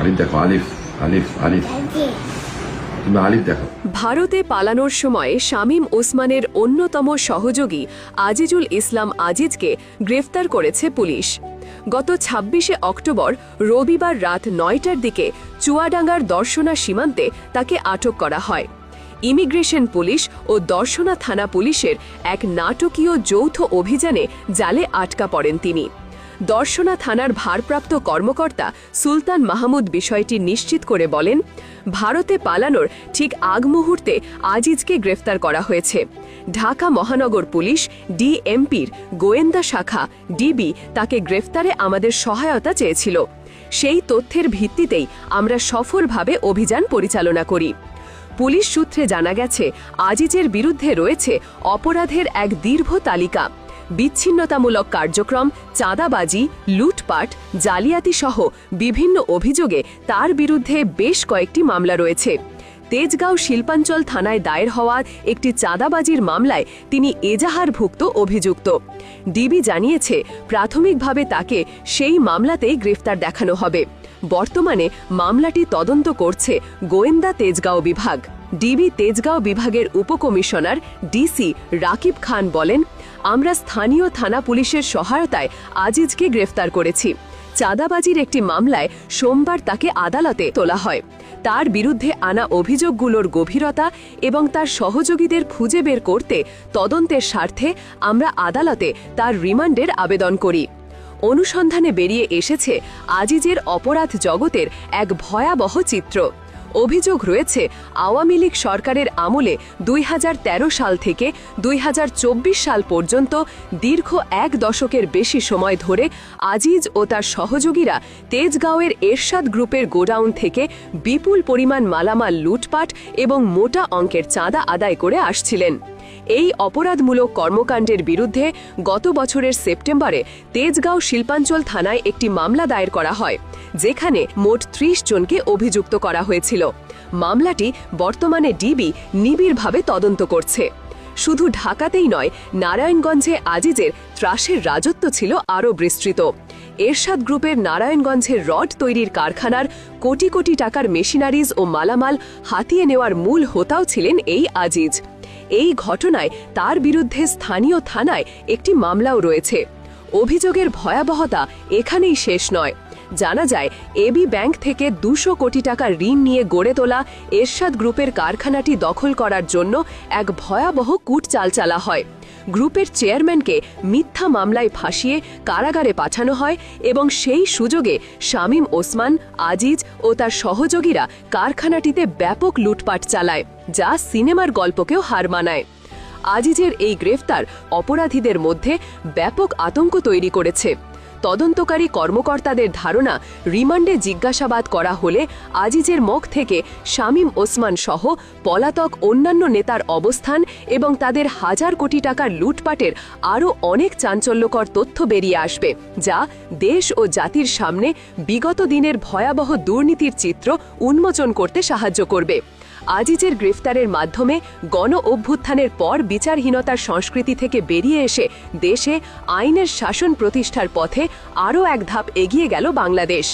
আলিফ দেখো, আলিফ আলিফ আলিফ। ভারতে পালানোর সময় শামীম ওসমানের অন্যতম সহযোগী আজিজুল ইসলাম আজিজকে গ্রেফতার করেছে পুলিশ। গত ছাব্বিশে অক্টোবর রবিবার রাত নয়টার দিকে চুয়াডাঙ্গার দর্শনা সীমান্তে তাকে আটক করা হয়। ইমিগ্রেশন পুলিশ ও দর্শনা থানা পুলিশের এক নাটকীয় যৌথ অভিযানে জালে আটকা পড়েন তিনি। দর্শনা থানার ভারপ্রাপ্ত কর্মকর্তা সুলতান মাহমুদ বিষয়টি নিশ্চিত করে বলেন, ভারতে পালানোর ঠিক আগ মুহূর্তে আজিজকে গ্রেফতার করা হয়েছে। ঢাকা মহানগর পুলিশ, ডিএমপির গোয়েন্দা শাখা, ডিবি তাকে গ্রেফতারে আমাদের সহায়তা চেয়েছিল। সেই তথ্যের ভিত্তিতেই আমরা সফলভাবে অভিযান পরিচালনা করি। পুলিশ সূত্রে জানা গেছে, আজিজের বিরুদ্ধে রয়েছে অপরাধের এক দীর্ঘ তালিকা। বিচ্ছিন্নতামূলক কার্যক্রম, চাঁদাবাজি, লুটপাট জালিয়াতি সহ বিভিন্ন অভিযোগে তার বিরুদ্ধে বেশ কয়েকটি মামলা রয়েছে। তেজগাঁও শিল্পাঞ্চল থানায় দায়ের হওয়া একটি চাঁদাবাজির মামলায় তিনি এজাহারভুক্ত অভিযুক্ত। ডিবি জানিয়েছে, প্রাথমিকভাবে তাকে সেই মামলাতেই গ্রেফতার দেখানো হবে। বর্তমানে মামলাটি তদন্ত করছে গোয়েন্দা তেজগাঁও বিভাগ। ডিবি তেজগাঁও বিভাগের উপকমিশনার ডিসি রাকিব খান বলেন আমরা স্থানীয় থানা পুলিশের সহায়তায় আজিজকে গ্রেফতার করেছি। চাঁদাবাজির একটি মামলায় সোমবার তাকে আদালতে তোলা হয়। তার বিরুদ্ধে আনা অভিযোগগুলোর গভীরতা এবং তার সহযোগীদের খুঁজে বের করতে তদন্তের স্বার্থে আমরা আদালতে তার রিমান্ডের আবেদন করি। অনুসন্ধানে বেরিয়ে এসেছে আজিজের অপরাধ জগতের এক ভয়াবহ চিত্র। অভিযোগ রয়েছে, আওয়ামী লীগ সরকারের আমলে দুই হাজার তেরো সাল থেকে দুই হাজার চব্বিশ সাল পর্যন্ত দীর্ঘ এক দশকের বেশি সময় ধরে আজিজ ও তার সহযোগীরা তেজগাঁওয়ের এরশাদ গ্রুপের গোডাউন থেকে বিপুল পরিমাণ মালামাল, লুটপাট এবং মোটা অঙ্কের চাঁদা আদায় করে আসছিলেন। এই অপরাধমূলক কর্মকাণ্ডের বিরুদ্ধে গত বছরের সেপ্টেম্বরে তেজগাঁও শিল্পাঞ্চল থানায় একটি মামলা দায়ের করা হয়। যেখানে মোট ত্রিশ জনকে অভিযুক্ত করা হয়েছিল। মামলাটি বর্তমানে ডিবি নিবিড়ভাবে তদন্ত করছে। শুধু ঢাকাতেই নয়, নারায়ণগঞ্জে আজিজের ত্রাসের রাজত্ব ছিল আরও বিস্তৃত। এরশাদ গ্রুপের নারায়ণগঞ্জের রড তৈরির কারখানার কোটি কোটি টাকার মেশিনারিজ ও মালামাল হাতিয়ে নেওয়ার মূল হোতাও ছিলেন এই আজিজ। এই ঘটনায় তার বিরুদ্ধে স্থানীয় থানায় একটি মামলাও রয়েছে। অভিযোগের ভয়াবহতা এখানেই শেষ নয়। জানা যায়, এবি ব্যাংক থেকে দুশো কোটি টাকা ঋণ নিয়ে গড়ে তোলা এরশাদ গ্রুপের কারখানাটি দখল করার জন্য এক ভয়াবহ কূট চালচালা হয়। গ্রুপের চেয়ারম্যানকে মিথ্যা মামলায় ফাঁসিয়ে কারাগারে পাঠানো হয় এবং সেই সুযোগে শামীম ওসমান, আজিজ ও তার সহযোগীরা কারখানাটিতে ব্যাপক লুটপাট চালায়, যা সিনেমার গল্পকেও হার মানায়। আজিজের এই গ্রেফতার অপরাধীদের মধ্যে ব্যাপক আতঙ্ক তৈরি করেছে। তদন্তকারী কর্মকর্তাদের ধারণা, রিমান্ডে জিজ্ঞাসাবাদ করা হলে আজিজের মুখ থেকে শামীম ওসমান সহ পলাতক অন্যান্য নেতার অবস্থান এবং তাদের হাজার কোটি টাকার লুটপাটের আরও অনেক চাঞ্চল্যকর তথ্য বেরিয়ে আসবে, যা দেশ ও জাতির সামনে বিগত দিনের ভয়াবহ দুর্নীতির চিত্র উন্মোচন করতে সাহায্য করবে। আজিজের গ্রেফতারের মাধ্যমে গণ অভ্যুত্থানের পর বিচারহীনতার সংস্কৃতি থেকে বেরিয়ে এসে দেশে আইনের শাসন প্রতিষ্ঠার পথে আরও এক ধাপ এগিয়ে গেল বাংলাদেশ।